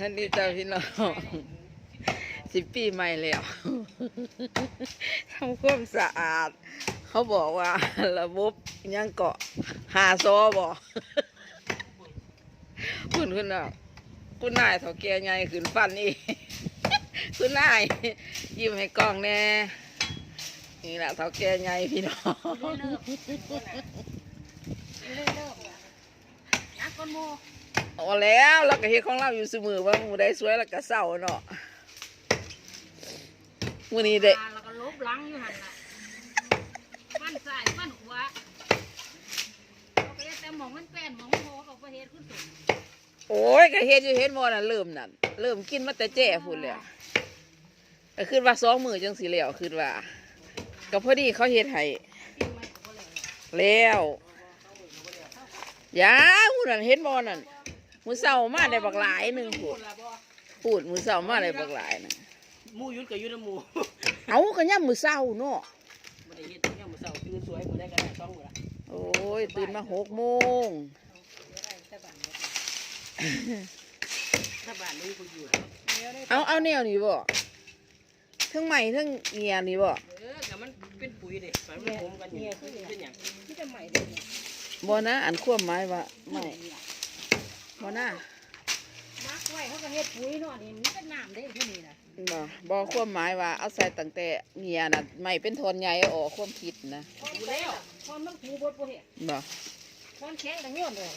อันนี้จ้าพี่น้องสิปีใหม่แล้วทำความสะอาด เขาบอกว่า ระบบยังเกาะหาซอบอกคุณคุณน่ะคุณนายเถาแก่ใหญ่ขึ้นฟันนี่คุณนายยิ้มให้กล้องแน่นี่แหละเถาแก่ใหญ่พี่น้อง เริ่มเริ่มเริ่มนักคนโมเอาแล้วเราก็เฮ็ดของเราอยู่เสมอว่าหมูได้สวยแล้วก็เศร้าเนาะมื้อนี้ได้แล้วก็ลบหลังอยู่หันละฟันซ้ายฟันขวาเราไปแต่หมองมันแป้นหมองมันโมเราไปเฮ็ดขึ้นสูงโอ้ยก็เฮ็ดอยู่เฮ็ดบ่น่ะเริ่มนั่นเริ่มกินมาแต่แจ้พุ่นแล้วก็คิดว่าสองมื้อจังสิแล้วคิดว่าก็พอดีเขาเฮ็ดให้ที่มันก็เลยแล้วยาหุ่นนั่นเฮ็ดบ่นั่น มื้อเช้ามาได้บักหลายหนึงพูดพูดมื้อเช้ามาได้บักหลายนึงหมูยุนกับยุนน้ำหมูเอาก็ยามมื้อเช้าเนาะบ่ได้เฮ็ดยังมื้อเช้าตื่นสวยบ่ได้ก็ได้ต้องมื้อละโอ้ยตื่นมาหกโมงถ้าบ้านนี้กูอยู่เอาเอาแนวนี้บ่ทั้งใหม่ทั้งเงียนี่บ่เออก็มันเป็นปุ๋ยเด้มันมันผมกันอยู่เป็นหยังที่จะใหม่เลยเนี่ยบ่นะอันความหมายว่าไม่ บ่นะมักไว้เขาก็เฮ็ดปุ๋ยเนาะนี่มันเป็นน้ำได้ที่นี่นะบ่บ่ความหมายว่าเอาใส่ตั้งแต่เงียน่ะไม่เป็นทนใหญ่เอาออกความคิดนะพอแล้วพอมันผูบดบ่เฮ็ดบ่พอแข็งดังโย้อนเลย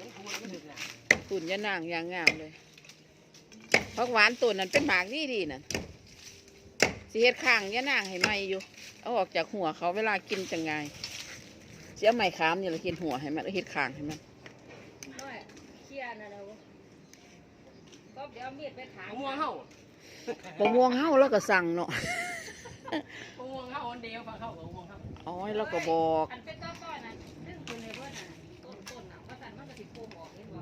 มันคูมันถึกน่ะคุณยะนางอย่างงามเลยผักหวานต้นนั้นเป็นหมากดีดีๆน่ะสิเฮ็ดข้างยะนางให้ไหมอยู่ เอาออกจากหัวเขาเวลากินจังไงสิเอาไม้ขามนี่ละเฮ็ดหัวให้มันเอาเฮ็ดข้างให้มันน้อย เคลียร์นั่นเอาก็เดี๋ยวเอามีดไปถางมะม่วงเฮาบ่ม่วงเฮาแล้วก็สั่งเนาะ มะม่วงเฮาอันเดียวพาเข้ากับมะม่วงเฮาอ๋อแล้วก็บอกอันเป็นต้นๆน่ะดึงคนในเบิ่นน่ะต้นต้นน่ะว่าซั่นมันก็สิโป่งออกเห็นบ่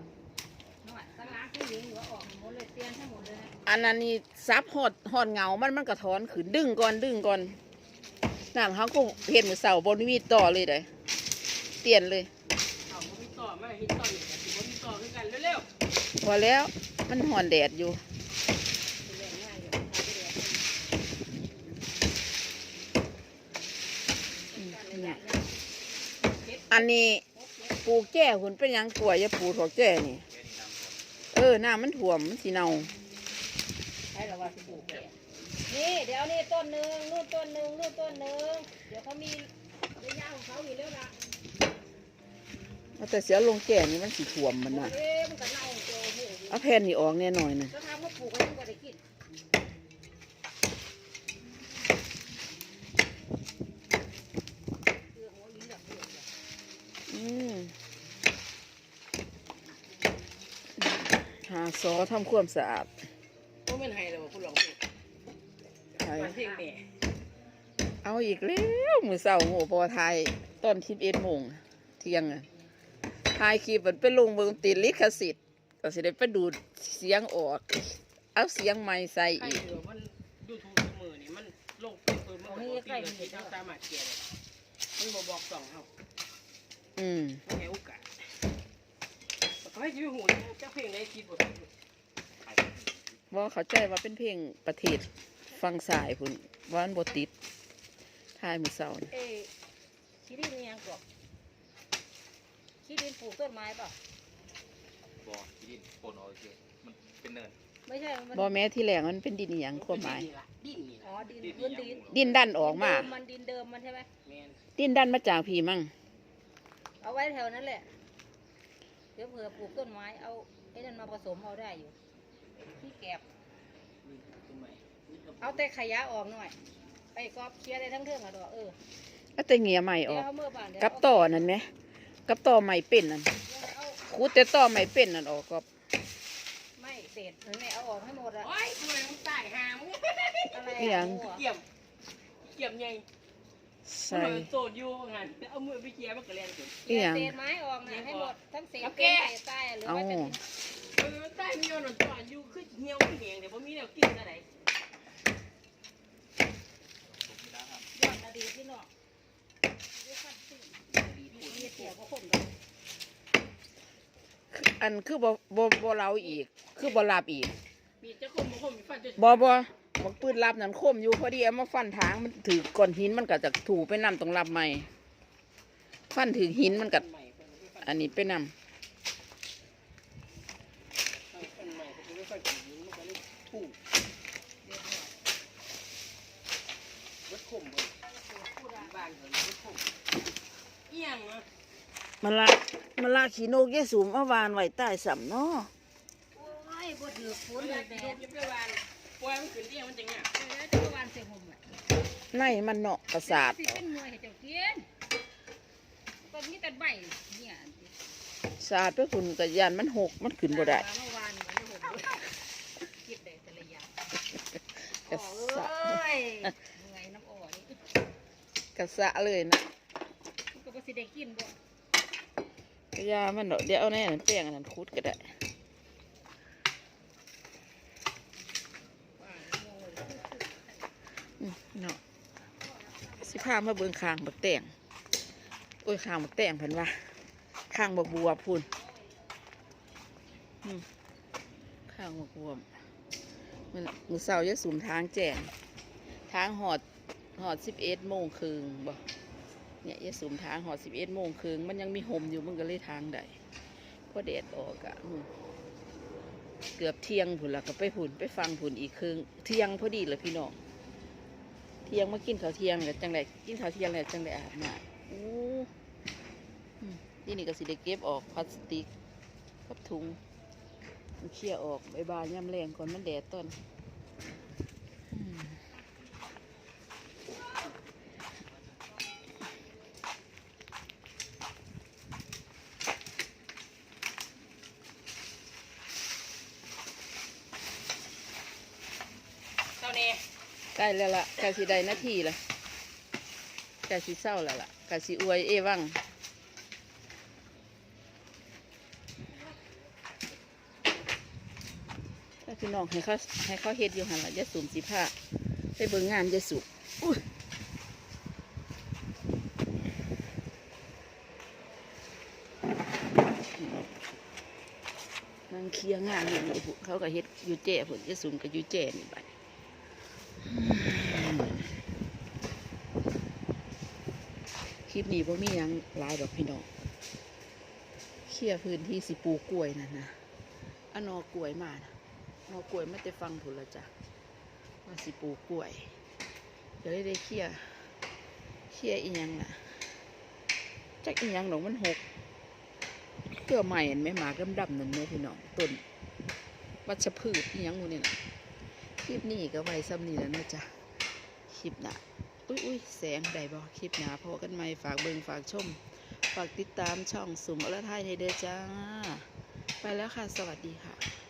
น้อยสังล้างคือหญิงอยู่ว่าออกหมดเลยเปลี่ยนทั้งหมดเลยนะอันนั้นนี่ซับหอดหอดเหงามันมันกระถอนขึ้นดึงก่อนดึงก่อนนั่นเขาก็เห็นมือเสาบนมีต่อเลยเด้เปลี่ยนเลยเอาบ่มีต่อมาเฮ็ดต่ออีกก็สิบ่มีต่อคือกันเร็ว พอแล้วมันหอนแดดอยู่เป็นเรื่องง่ายอยู่เอาไปเรียนอันนี้ปลูกแจ้หุ่นเป็นหยังกลัวอย่าปลูกถอกแจ้นี่ เออน้ำมันถ่วมมันสีเนาให้เราว่าสิปลูกแก่นี่เดี๋ยวนี่ต้นหนึ่งนู่นต้นหนึ่งนู่นต้นหนึ่งเดี๋ยวเขามีระยะของเขาอยู่แล้วล่ะเอาแต่เสียลงแจ้นี่มันสีถ่วมมันน่ะเอ๊ะมันก็เน่าโตโห เอาแผ่นนี่ออกแน่หน่อยนะจะทำมาปลูกไว้ยังบ่ได้กินเรื่องหัวอีหลักเรื่องเนี่ยอืมหาซอทำความสะอาดๆบ่แม่นให้แล้วผู้ร้องเพลงใช่ฟังเพลงแม่เอาอีกแล้วมือเสาร์โง่พอไทยตอนทิพเอ็ดโมงเที่ยงอะถ่ายคลิปมันเป็นลงเบิงติดลิขสิทธิ์ ก็สิได้ไปดูดเสียงออก เอาเสียงใหม่ใส่ใครอีก เหลือมัน YouTube ทุกมื้อนี่มันลงเพิ่มเพิ่มมันก็บ่ตีเลยที่เฮาสามารถเกียร์ได้มันบ่บอกสองเฮาอืมมันให้โอกาสก็ให้ยืมหูนะจะเพลงไหนคิดบ่ถูกว่าเข้าใจว่าเป็นเพลงประเทศฟังสายพุ่นว่ามันบติดถ่ายมือเสาร์น่ะเอ๊ะคิรินยังบอกคิรินปลูกต้นไม้เปล่ะ บ่ที่ดินโอนเอาเฉยมันเป็นเนิน ไม่ใช่มันบอแม้ที่แหลงมันเป็นดินอหย่างความหมาย ดิ้นนี่อ๋อล่ะดินพื้นดินดินดันออกมา ดินเดิมันดินเดิมมันใช่ไหมแม่นดินดันมาจากพี่มั่งเอาไว้แถวนั้นแหละ เดี๋ยวเผื่อปลูกต้นไม้เอาไอ้นั่นมาผสมเอาได้อยู่ที่แกบต้นไม้เอาแต่ขยะออกหน่อยไอ้กอบเคลียร์ได้ทั้งเรื่องอะดอกเออก็แต่เงียใหม่อเดี๋ยอวก เขาเมื่อบานเดี๋ยวกับต่อนั่นไหมกับต่อใหม่เป็นนั่นเอา คูดแต่ต่อใหม่เป็นนั่นออกก็ไม่เศษหรือไงเอาออกให้หมดอะโอ้ยทำไมมึงตายหามึงอะไรอหย่างหัวเกี่ยมเกี่ยมใหญ่ใส่มันโซดอยู่งั้นเอามือไปเกี่ยมันก็แล่นขึ้นอีหยังเศษไม้ออกนะให้หมดทั้งเศษเอาเป็แก้นเศษใต้อะหรือเอาไว้เป็นเออใต้มีอนตอนอยู่คือเหี่ยวแหงเดี๋ยวบ่มีแนวกินซะไดยอดอดีตที่นอกด้วยขั้นสิ่งมีเสียก็คมเลย อันคือบ่บ่บ่เราอีก คือบ่ลาบอีกมีจะคมบ่คมมีฟันจะบ่บ่บักปืนลาบนั่นคมอยู่พอดีเอามาฟันทางมันถือก้อนหินมันก็จะถูไปนำตรงลาบใหม่ฟันถือหินมันก็ใหม่เพิ่นไปฟันอันนี้ไปนำฟันใหม่เพิ่นไปฟันกับหินมันก็เลยถูกวัดคมเบิ่งบ้านเพิ่นวัดคมเอียงเนาะ มะละมะละขี้นกยายสูมเอาวานไว้ใต้สำเนาะโอ้ยบ่ถือฝคนนเลละยกิแม่โลกิบไปวานปล่อยมันขึ้นเอียงมันจะง่ายแล้วจะวานใส่ห่มอะในมันเนาะประสาทสิเป็นมวยให้เจ้ากินก็มีแต่ใบเนี่ยสาดไปคุณกะยานมันหกมันขึ้นบ่ได้เมื่อวานมันห่มคิดได้แต่ละอย่างกระอ๋อสะเอ้ยเมื่อยน้ำอ่อนี่กระสะเลยนะมันก็บ่สิได้กินบ่กะ ยามันเนาะเดี๋ยวเอาแน่นแป้งอันนั้นคุดก็ได้เลยอืมเนาะสิพามาเบิ่งคางบักแตงโอ้ยคางบักแตงเพิ่นว่าคางบักบัวพุ่นอืมคางบักบัวมันมือเสาร์จะสูมทางแจงทางหอดหอดสิบเอ็ดโมงครึ่งบ่ เนี่ยยสูมทางหอดสิบเอ็ดโมงครึ่งมันยังมีห่มอยู่มันก็เลยทางใดพอแดดออกอะเกือบเที่ยงผุนละก็ไปผุนไปฟังผุนอีกครึ่งเที่ยงพอดีเลยพี่น้องเที่ยงมากินข้าวเที่ยงแล้วจังไดกินข้าวเที่ยงแล้วจังไดอาบน้ำโอ้นี่นี่ก็สิได้เก็บออกพลาสติกกับถุงเคลี่ยร์ออกใบบายย่ำแรงก่อนมันแดดต้นอืม เท่านี้ ใกล้แล้วล่ะใกล้สิได้นาทีละใกล้สิเศร้าแล้วล่ะใกล้สิอวยเอวังถ้าพี่น้องให้เขาให้เขาเฮ็ดอยู่หันละยะสูมสีผ้าไปเบิ่งงานยะสุอุ้ยนางเคลียร์งานอยู่เขาก็เฮ็ดอยู่แจ่ผุนยะสูมก็อยู่แจ่นี่บัด คลิปนี้พ่มียังลายดอกพี่น้องเคลียพื้นที่สิปูกล้วยนั่นนะอันนอกล้วยมานะนอกล้วยไมาแต่ฟังผุนละจ้ะว่าสิปูกล้วยก็เลยวได้เคลียเคลียอีหยังน่ะจักอีหยังดอกมันหกเกลือใหม่เห็นไหมหมากดำนั่นเนอะพี่น้องต้นวัชพืชอีหยังหมูนี่นะ ลิปนี้ก็ไว้ซ้ำนี่แล้วนะจ๊ะ คลิปนะอุ้ยอุ้ยแสงได้บ่คลิปหนาพอกันไหมฝากเบิงฝากชม ฝากติดตามช่องสุ่มอรไทยในเด้อจ้า ไปแล้วค่ะ สวัสดีค่ะ